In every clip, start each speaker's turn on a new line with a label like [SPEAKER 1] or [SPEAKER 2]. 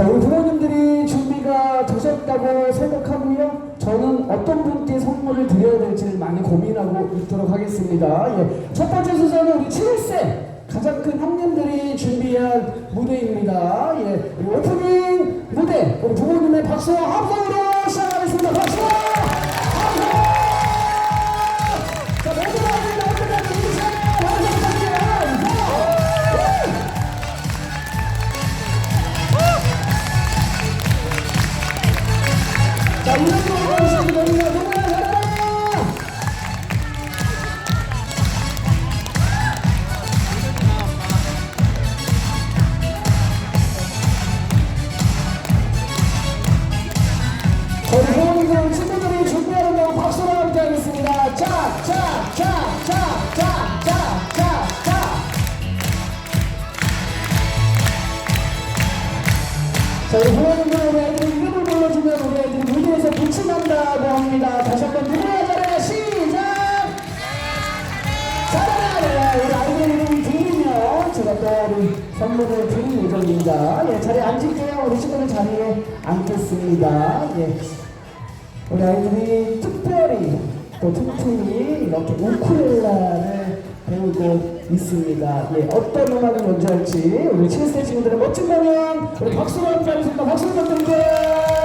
[SPEAKER 1] 자, 우리 부모님들이 준비가 되셨다고 생각하고요. 저는 어떤 분께 선물을 드려야 될지를 많이 고민하고 있도록 하겠습니다. 예. 첫 번째 순서는 우리 7세 가장 큰 형님들이 준비한 무대입니다. 예. 오프닝 무대 우리 부모님의 박수와 함성으로 시작하겠습니다. 우리 애들이 이름을 불러주면 우리 애들이 무대에서 빛이 난다고 합니다. 선물을 드릴 예정입니다. 예, 자리에 앉을게요. 우리 친구들 자리에 앉겠습니다. 예. 우리 아이들이 특별히 또 틈틈이 이렇게 우쿨렐라를 배우고 있습니다. 예, 어떤 음악을 연주할지 우리 7세 친구들의 멋진 공연 우리 박수로 함께 하겠습니다. 박수 부탁드립니다.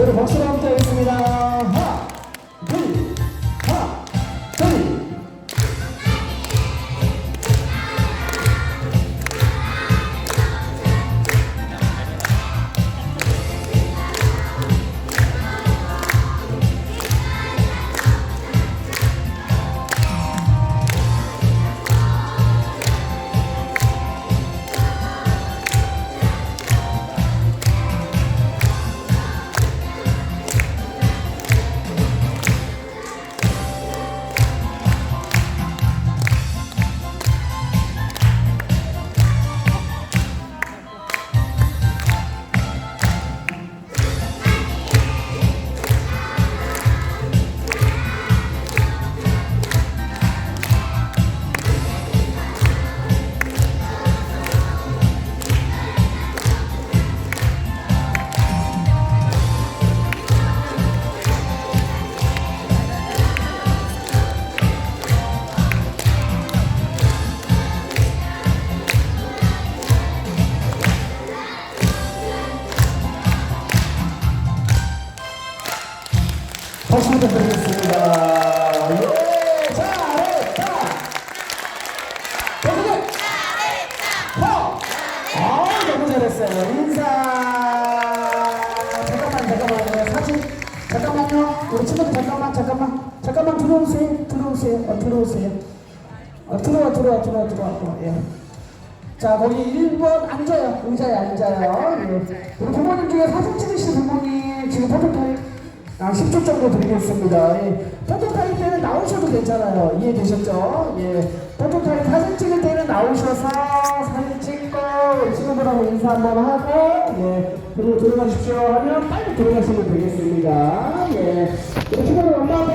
[SPEAKER 1] 저희 박수로 함께 하겠습니다. 박수 부탁드리겠습니다. 예, 잘했다. 됐어요. 인사. 잠깐만, 잠깐만. 네, 사진. 잠깐만요. 우리 친구들 잠깐만, 잠깐만. 잠깐만 들어오세요. 들어오세요. 어, 들어오세요. 어, 들어와, 들어와, 들어와, 들어와. 어, 예. 자, 거기 1번 앉아요. 의자에 앉아요. 예. 우리 부모님 중에 사진 찍으신 부모님 지금 포토타임 아, 10초 정도 드리겠습니다. 예. 포토타임 때는 나오셔도 괜찮아요. 이해되셨죠? 예. 포토타임 사진 찍을 때는 나오셔서 사진 찍고 친구들하고 인사 한번 하고 예. 그리고 들어가십시오 하면 빨리 들어가시면 되겠습니다. 예. 친구들 엄마 아빠